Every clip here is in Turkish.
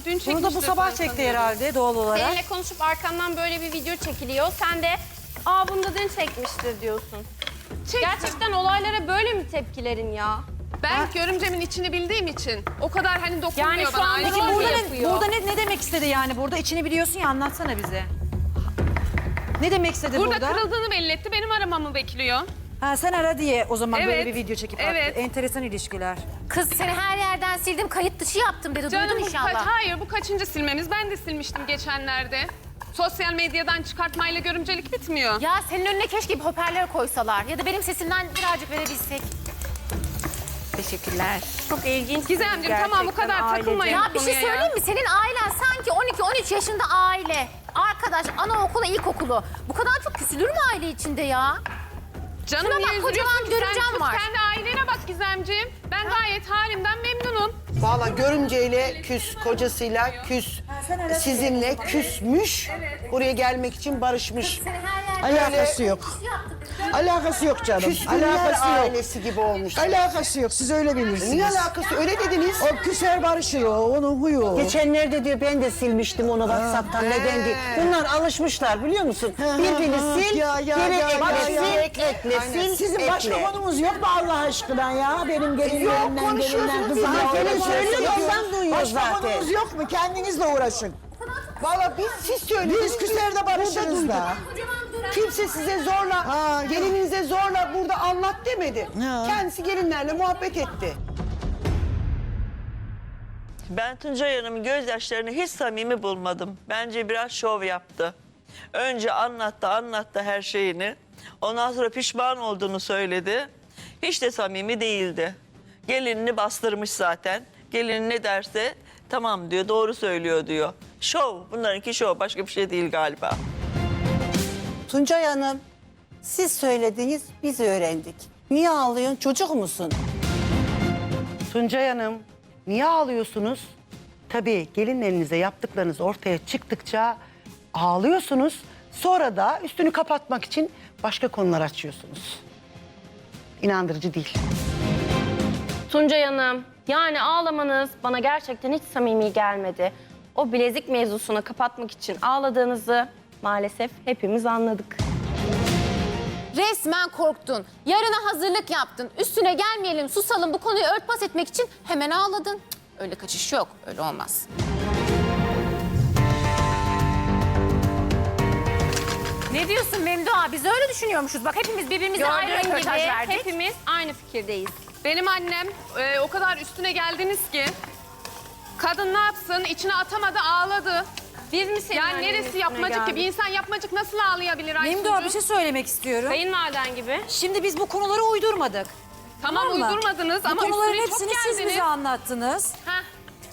da dün çekmiştir. Bunu da bu sabah çekti herhalde doğal olarak. Seninle konuşup arkandan böyle bir video çekiliyor. Sen de aa bunu da dün çekmiştir diyorsun. Çek. Gerçekten olaylara böyle mi tepkilerin ya? Ben görümcemin içini bildiğim için o kadar hani dokunmuyor Yani şu bana. Peki Peki rol burada, ne, burada ne, ne demek istedi yani? Burada içini biliyorsun ya anlatsana bize. Ne demek istedi Burada, burada? kırıldığını belli etti. Benim aramamı bekliyor. Ha, sen ara diye o zaman böyle Evet, bir video çekip evet. attı. Enteresan ilişkiler. Kız seni her yerden sildim, kayıt dışı yaptım dedi. Canım Duydun bu inşallah. kaç, hayır bu kaçıncı silmemiz? Ben de silmiştim geçenlerde. Sosyal medyadan çıkartmayla görümcelik bitmiyor. Ya senin önüne keşke bir hoparlör koysalar. Ya da benim sesimden birazcık verebilsek. Teşekkürler. Çok ilginç. Gizemciğim tamam bu kadar Gerçekten takılmayın Ya bu bir şey konuya söyleyeyim mi? Senin ailen sanki 12-13 yaşında aile. Arkadaş, anaokulu, ilkokulu. Bu kadar çok küsülür mü aile içinde ya? Canım Şuna bak, kocaman? Sen görümcem var. kendi ailene bak Gizemciğim. Ben gayet halimden memnunum. Valla görümceyle küs, kocasıyla küs, sizinle küsmüş. Buraya gelmek için barışmış. Alakası yok. Alakası yok canım. Küskünler Alakası yok. ailesi gibi olmuş. Alakası yok. Siz öyle bilirsiniz. Niye alakası? Öyle dediniz. O küser barışıyor. Onun huyu. Geçenlerde diyor ben de silmiştim onu WhatsApp'tan neden diye. Bunlar alışmışlar biliyor musun? Birbirini sil, Ya, ya, geri ya, ekle, ya, sil, ya. ekle, sil, Sizin ekle. başka konumuz yok mu Allah aşkına ya? Benim gelinlerimden, konuşuyorsunuz gelinler, biz. kızımla Zaten söylüyor, ondan duyuyor Başka zaten. konumuz yok mu? Kendinizle uğraşın. Valla biz siz söylediniz. Biz küser de barışırız da. Kimse size zorla, Ha, gelininize zorla burada anlat demedi. Ha. Kendisi gelinlerle muhabbet etti. Ben Tuncay Hanım'ın gözyaşlarını hiç samimi bulmadım. Bence biraz şov yaptı. Önce anlattı, anlattı her şeyini. Ondan sonra pişman olduğunu söyledi. Hiç de samimi değildi. Gelinini bastırmış zaten. Gelin ne derse tamam diyor, doğru söylüyor diyor. Şov, bunlarınki şov, başka bir şey değil galiba. Tuncay Hanım, siz söylediniz, biz öğrendik. Niye ağlıyorsun? Çocuk musun? Tuncay Hanım, niye ağlıyorsunuz? Tabii gelinlerinize yaptıklarınız ortaya çıktıkça ağlıyorsunuz. Sonra da üstünü kapatmak için başka konular açıyorsunuz. İnandırıcı değil. Tuncay Hanım, yani ağlamanız bana gerçekten hiç samimi gelmedi. O bilezik mevzusunu kapatmak için ağladığınızı maalesef hepimiz anladık. Resmen korktun. Yarına hazırlık yaptın. Üstüne gelmeyelim, susalım bu konuyu örtbas etmek için hemen ağladın. Cık, Öyle kaçış yok, öyle olmaz. Ne diyorsun Memduha? Biz öyle düşünüyormuşuz. Bak hepimiz birbirimize ayrı Gördüğün gibi röportaj verdik. hepimiz aynı fikirdeyiz. Benim annem e, o kadar üstüne geldiniz ki kadın ne yapsın içine atamadı ağladı. Biz mi senin Yani annenin neresi üstüne yapmacık ki? Bir geldik? insan yapmacık nasıl ağlayabilir Memduha bir Aysuncuğum? şey söylemek istiyorum. Kayınvaliden gibi. Şimdi biz bu konuları uydurmadık. Tamam mı? uydurmadınız Bu ama konuların üstüne çok hepsini siz bize anlattınız. Heh.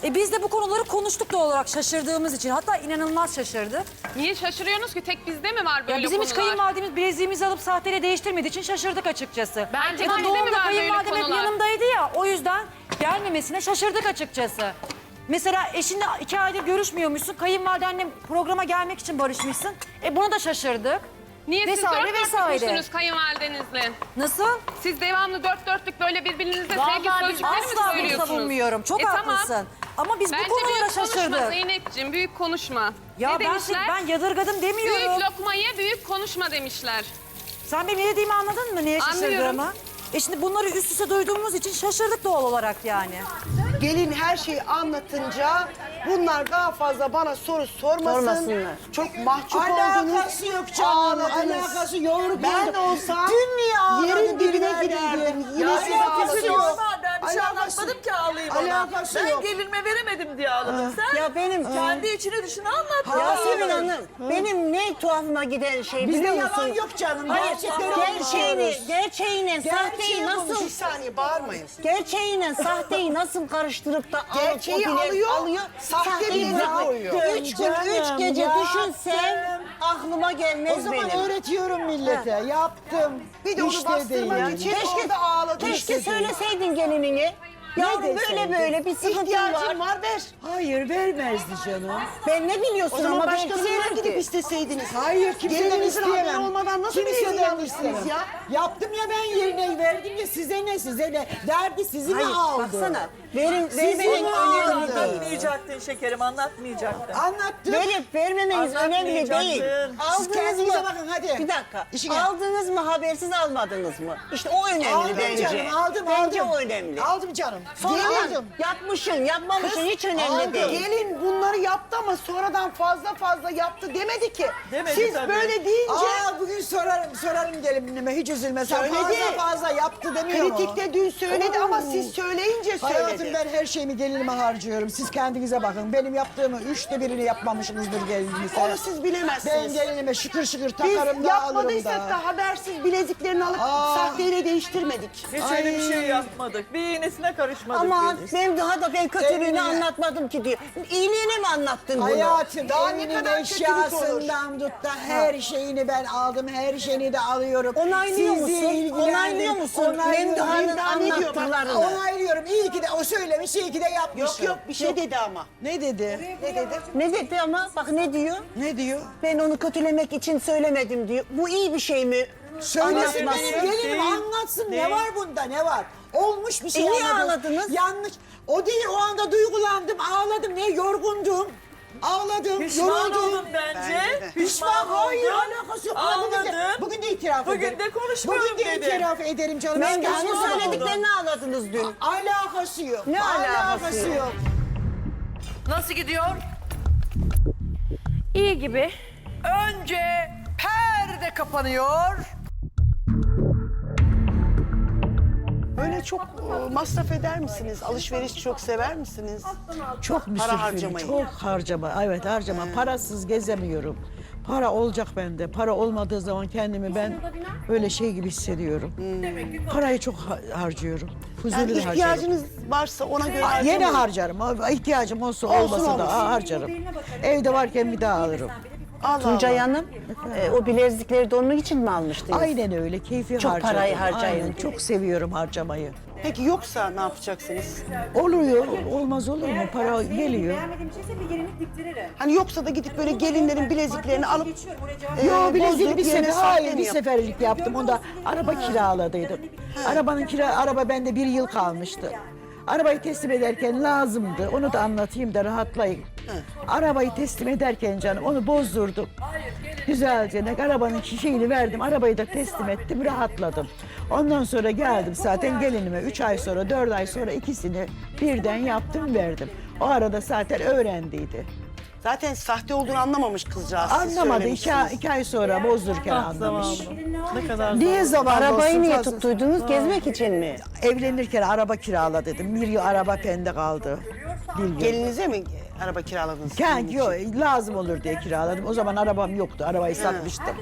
E biz de bu konuları konuştuk da olarak şaşırdığımız için. Hatta inanılmaz şaşırdık. Niye şaşırıyorsunuz ki? Tek bizde mi var böyle Ya bizim hiç konular? kayınvalidemiz bileziğimizi alıp sahteyle değiştirmediği için şaşırdık açıkçası. Bence de bizde mi doğumda var böyle kayınvalidem hep konular? yanımdaydı ya. O yüzden gelmemesine şaşırdık açıkçası. Mesela eşinle iki aydır görüşmüyormuşsun. Kayınvalidenle programa gelmek için barışmışsın. E buna da şaşırdık. Niye siz Vesaire, dört dörtlük vesaire. müsünüz kayınvalidenizle? Nasıl? Siz devamlı dört dörtlük böyle birbirinize Vallahi sevgi biz sözcükleri mi asla bunu söylüyorsunuz? savunmuyorum. Çok E, tamam. haklısın. Ama biz Bence bu konulara büyük konuşma şaşırdık. Zeynep'ciğim büyük konuşma. Ya ne ben, demişler? ben yadırgadım demiyorum. Büyük lokmayı büyük konuşma demişler. Sen benim ne dediğimi anladın mı? Neye Anlıyorum. şaşırdığımı? E şimdi bunları üst üste duyduğumuz için şaşırdık doğal olarak yani. Gelin her şeyi anlatınca bunlar daha fazla bana soru sormasın. Sormasınlar. Çok mahcup oldunuz. Alakası yok canım. Ağladınız. Alakası yok. Ben de olsam yerin dibine girerdim. Yine siz alakası ağladınız. Yok. Ben bir şey Alakası- anlatmadım ki ağlayayım ona. Alakası ben yok. gelinime veremedim diye ağladım. Sen Ya benim... kendi içine dışına anlat. Yasemin Hanım, benim ne tuhafıma giden şey Bizde biliyor yalan musun? yok canım. Hayır, Gerçekleri gerçeğini, anlatıyoruz. gerçeğiyle sahteyi Bir nasıl saniye bağırmayın. Gerçeğiyle sahteyi nasıl karıştırıp da alıp Gerçeği o bileği alıyor, sahte sahteyi bileği bırakıp koyuyor. Üç gün, üç gece yaptım. Aklıma gelmez O zaman benim. öğretiyorum millete. Yaptım. Bir de onu İşte bastırmak değil. için Keşke, orada ağladı. keşke söyleseydin gelinini. Yavrum böyle deseydin? böyle bir sıkıntı var. İhtiyacın var ver. Hayır vermezdi canım. Ben ne biliyorsun O zaman ama ben başkasından biliyorum gidip ki. isteseydiniz. Hayır kimseden Gelininizin haberi isteyemem. olmadan nasıl bileziği Kimseden yapmışsınız istemem. ya? Yaptım ya ben yerine verdim ya size ne size ne. Derdi sizi mi Hayır aldı? baksana. Verin, Sizi vermenin mi önemli aldı? değil. Anlatmayacaktın şekerim anlatmayacaktın. Anlattım. Verip vermemeniz önemli değil. Anlatmayacaktın. Siz Aldınız kendinize mı? bakın hadi. Bir dakika. İşine. Aldınız mı habersiz almadınız mı? İşte o önemli Aldım bence. canım aldım Bence aldım. o önemli. Aldım canım. Sonra Gelin. yapmışsın, yapmamışsın hiç önemli Aldı. değil. Gelin bunları yaptı ama sonradan fazla fazla yaptı demedi ki. Demedi Siz tabii. böyle deyince Aa bugün sorarım sorarım gelinime hiç üzülme. Sen Söyledi. fazla fazla yaptı demiyor mu? kritikte dün söyledi ama siz söyleyince Hayatım söyledi. ben her şeyimi gelinime harcıyorum. Siz kendinize bakın. Benim yaptığımı üçte birini yapmamışsınızdır gelininize. Onu siz Ben bilemezsiniz. gelinime şıkır şıkır Biz takarım da alırım yapmadıysak da. da habersiz bileziklerini alıp Aa. sahteyle değiştirmedik. Hiç öyle bir şey yapmadık. Bir iğnesine karışmadık Ama biz. ben daha da ben kötülüğünü Kendine- anlatmadım ki diyor. İyiliğini mi anlattın bunu? Hayatım Daha ne evinin kadar kötülük eşyasından tut da her şeyini ben aldım. Her şeyini de alıyorum. Onaylıyor Sizi musun? ilgilendir- Onaylıyor musun? Onaylıyorum. Memduhan'ın Memduhan ne diyor? Bak, anlattıklarını. Onaylıyorum. İyi ki de o söylemiş, iyi ki de yapmışım. Yok yok bir şey dedi ama. Ne dedi? Ne dedi? Ne dedi ama bak ne diyor? Ne diyor? Ben onu kötülemek için söylemedim diyor. Bu iyi bir şey mi? Söylesin Anlatması. benim gelinim Değil. anlatsın. Değil. Ne var bunda ne var? Olmuş bir şey E niye anladınız. ağladınız? Yanlış. O değil o anda duygulandım ağladım. Niye yorgundum? Ağladım, Pişman yoruldum. oldun bence. Pişman hayır alakası yok. Bugün de, bugün de itiraf Bugün ederim. de konuşmuyorum Bugün de dedin. itiraf ederim canım. Ben de hani oldum. söylediklerini ağladınız dün. Alakası yok. Ne alakası yok? Nasıl gidiyor? İyi gibi. Önce perde kapanıyor. Böyle çok e, masraf eder misiniz? Alışveriş çok sever misiniz? Çok müsrifim, harcamayı. Çok harcama. Evet harcama. Parasız gezemiyorum. Para olacak bende. Para olmadığı zaman kendimi ben böyle şey gibi hissediyorum. Parayı çok ha- harcıyorum. Fuzuli Yani harcarım. ihtiyacınız varsa ona göre Aa, Yine harcamayın. harcarım. Aa, İhtiyacım olsa Olsun, olmasa da olmasın. aa, harcarım. Evde varken bir daha alırım. Allah Tuncay Allah. Hanım, e, o bilezikleri de onun için mi almıştınız? Aynen öyle. Keyfi Çok harcarım. parayı harcayın. Aynen, çok seviyorum harcamayı. Peki yoksa ne yapacaksınız? Oluyor. Olmaz olur mu? Para geliyor. Hani yoksa da gidip böyle gelinlerin bileziklerini alıp e, Yo bileziği bozdurup bir yerine sefer, hayır bir yap- seferlik yaptım. Onda araba kiraladıydım. Arabanın kira, araba bende bir yıl kalmıştı. Arabayı teslim ederken lazımdı. Onu da anlatayım da rahatlayın. Arabayı teslim ederken canım onu bozdurdum. Güzelce ne arabanın şeyini verdim. Arabayı da teslim ettim. Rahatladım. Ondan sonra geldim zaten gelinime. Üç ay sonra, dört ay sonra ikisini birden yaptım verdim. O arada zaten öğrendiydi. Zaten sahte olduğunu anlamamış kızcağız. siz Anlamadı. İki, söylemişsiniz. iki ay sonra bozdururken Ah anlamış. Ne kadar Niye zaman Arabayı niye tuttuydunuz? Gezmek için mi? Evlenirken araba kirala dedim. Bir yıl araba bende kaldı. Bir yıl. Gelinize mi araba kiraladınız? Sizin yok, için? lazım olur diye kiraladım. O zaman arabam yoktu. Arabayı satmıştım.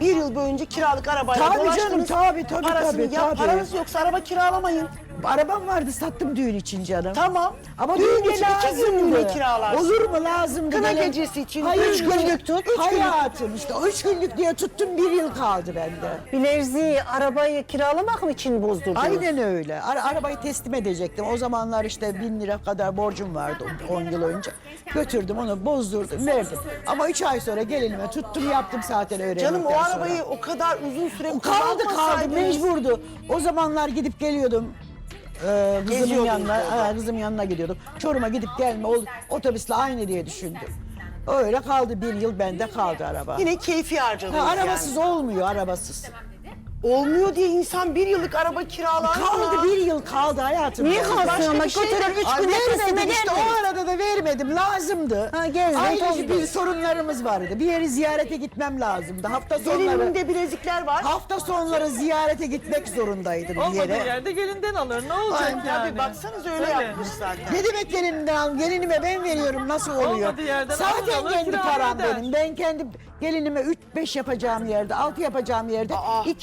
Bir yıl boyunca kiralık arabayla Tabii dolaştınız. canım, tabii, tabii, Parasını tabii, yap, tabii. paranız yoksa araba kiralamayın. Arabam vardı sattım düğün için canım. Tamam. Ama Düğün düğün için iki günlüğüne kiralarsın. Olur mu lazımdı? Kına Gelen- gecesi için Hayır, üç günlük tut, üç Hayatım işte o üç günlük diye tuttum bir yıl kaldı bende. Bileziği, arabayı kiralamak mı için bozdurdunuz? Aynen öyle. Ara- arabayı teslim edecektim. O zamanlar işte bin lira kadar borcum vardı 10 yıl önce. Götürdüm onu bozdurdum verdim. Ama üç ay sonra gelinime tuttum yaptım zaten öğrendikten Canım o sonra. arabayı o kadar uzun süre kaldı kaldı kullanmasaydınız- mecburdu. O zamanlar gidip geliyordum. Ee, kızımın Geziyordunuz yanına, orada. ha, kızımın yanına gidiyordum. Çorum'a gidip gelme ol- otobüsle aynı diye düşündüm. Öyle kaldı bir yıl bende kaldı araba. Yine keyfi harcadınız Ha, yani. arabasız olmuyor arabasız. Olmuyor diye insan bir yıllık araba kiralar mı? Kaldı bir yıl kaldı hayatım. Niye kalsın Başka ama bir şey götürür üç teslim vermedim işte o arada da vermedim lazımdı. Ha, Ailece tozdun. bir sorunlarımız vardı. Bir yeri ziyarete gitmem lazımdı. Hafta sonları Gelinimde bilezikler var. hafta sonları ziyarete gitmek zorundaydım bir Olmadığı yere. yerde gelinden alır. Ne olacak Ay, yani? Tabii baksanız öyle yapmış zaten. Ne demek gelinimden al? Gelinime ben veriyorum nasıl oluyor? Olmadığı yerden Zaten alır, kendi param benim. Ben kendi gelinime 3-5 yapacağım yerde, 6 yapacağım yerde Aa. iki